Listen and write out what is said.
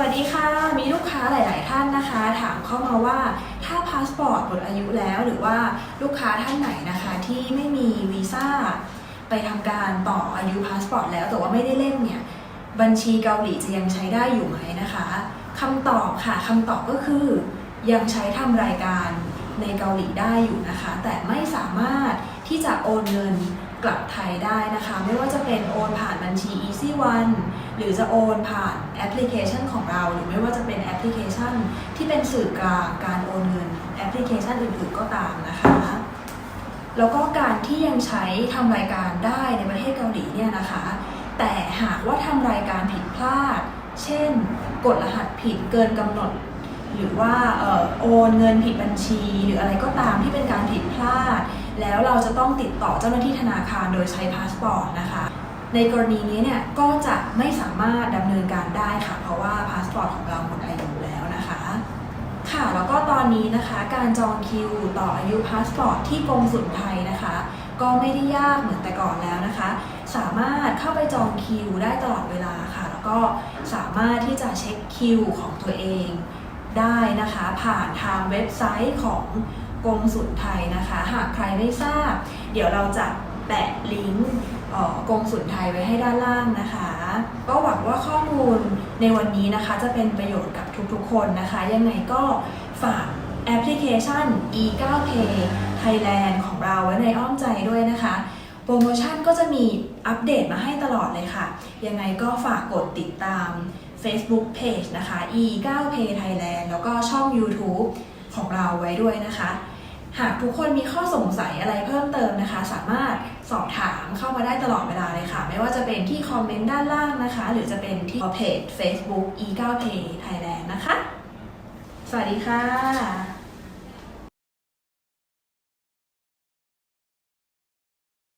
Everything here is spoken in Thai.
วัสดีค่ะ มีลูกค้าหลาย ๆ ท่านนะคะ ถามเข้ามาว่าถ้าพาสปอร์ตหมดอายุแล้วหรือว่าลูกค้าท่านไหนนะคะที่ไม่มีวีซ่าไปทำการต่ออายุพาสปอร์ตแล้วแต่ว่าไม่ได้เล่นเนี่ยบัญชีเกาหลีจะยังใช้ได้อยู่ไหมนะคะคำตอบค่ะคำตอบก็คือยังใช้ทำรายการในเกาหลีได้อยู่นะคะ แต่ไม่สามารถ ที่จะโอนเงินกลับไทยได้นะคะ ไม่ว่าจะเป็นโอนผ่านบัญชี Easy One หรือจะโอนผ่านแอปพลิเคชันของเรา หรือไม่ว่าจะเป็นแอปพลิเคชัน ที่เป็นสื่อกลางการโอนเงินแอปพลิเคชันอื่นๆก็ตามนะคะ แล้วก็การที่ยังใช้ทำรายการได้ในประเทศเกาหลีเนี่ยนะคะ แต่หากว่าทำรายการผิดพลาด เช่น กดรหัสผิดเกินกำหนด หรือว่าออโอนเงินผิดบัญชี หรืออะไรก็ตามที่เป็นการผิดพลาด แล้วเราจะต้องติดต่อเจ้าหน้าที่ธนาคารโดยใช้พาสปอร์ตนะคะ ในกรณีนี้เนี่ยก็จะไม่สามารถดำเนินการได้ค่ะ เพราะว่าพาสปอร์ตของเราหมดอายุแล้วนะคะ ค่ะแล้วก็ตอนนี้นะคะการจองคิวต่ออายุพาสปอร์ตที่กรมสุลไทยนะคะ ก็ไม่ได้ยากเหมือนแต่ก่อนแล้วนะคะ สามารถเข้าไปจองคิวได้ตลอดเวลาค่ะ แล้วก็สามารถที่จะเช็คคิวของตัวเองได้นะคะ ผ่านทางเว็บไซต์ของ กรมสุลไทยนะคะ หากใครไม่ทราบ เดี๋ยวเราจะแปะลิงก์เอ่อกรมสุลไทยไว้ให้ด้านล่างนะคะ ก็หวังว่าข้อมูลในวันนี้นะคะจะเป็นประโยชน์กับทุกๆคนนะคะ ยังไงก็ฝากแอปพลิเคชัน e9k Thailand ของเราไว้ในอ้อมใจด้วยนะคะ โปรโมชั่นก็จะมีอัปเดตมาให้ตลอดเลยค่ะ ยังไงก็ฝากกดติดตาม Facebook Page นะคะ e9k Thailand แล้วก็ช่อง YouTube เราไว้ด้วยนะคะ หากทุกคนมีข้อสงสัยอะไรเพิ่มเติมนะคะ สามารถสอบถามเข้ามาได้ตลอดเวลาเลยค่ะ ไม่ว่าจะเป็นที่คอมเมนต์ด้านล่างนะคะ หรือจะเป็นที่เพจ Facebook e 9 p Thailand นะคะ สวัสดีค่ะ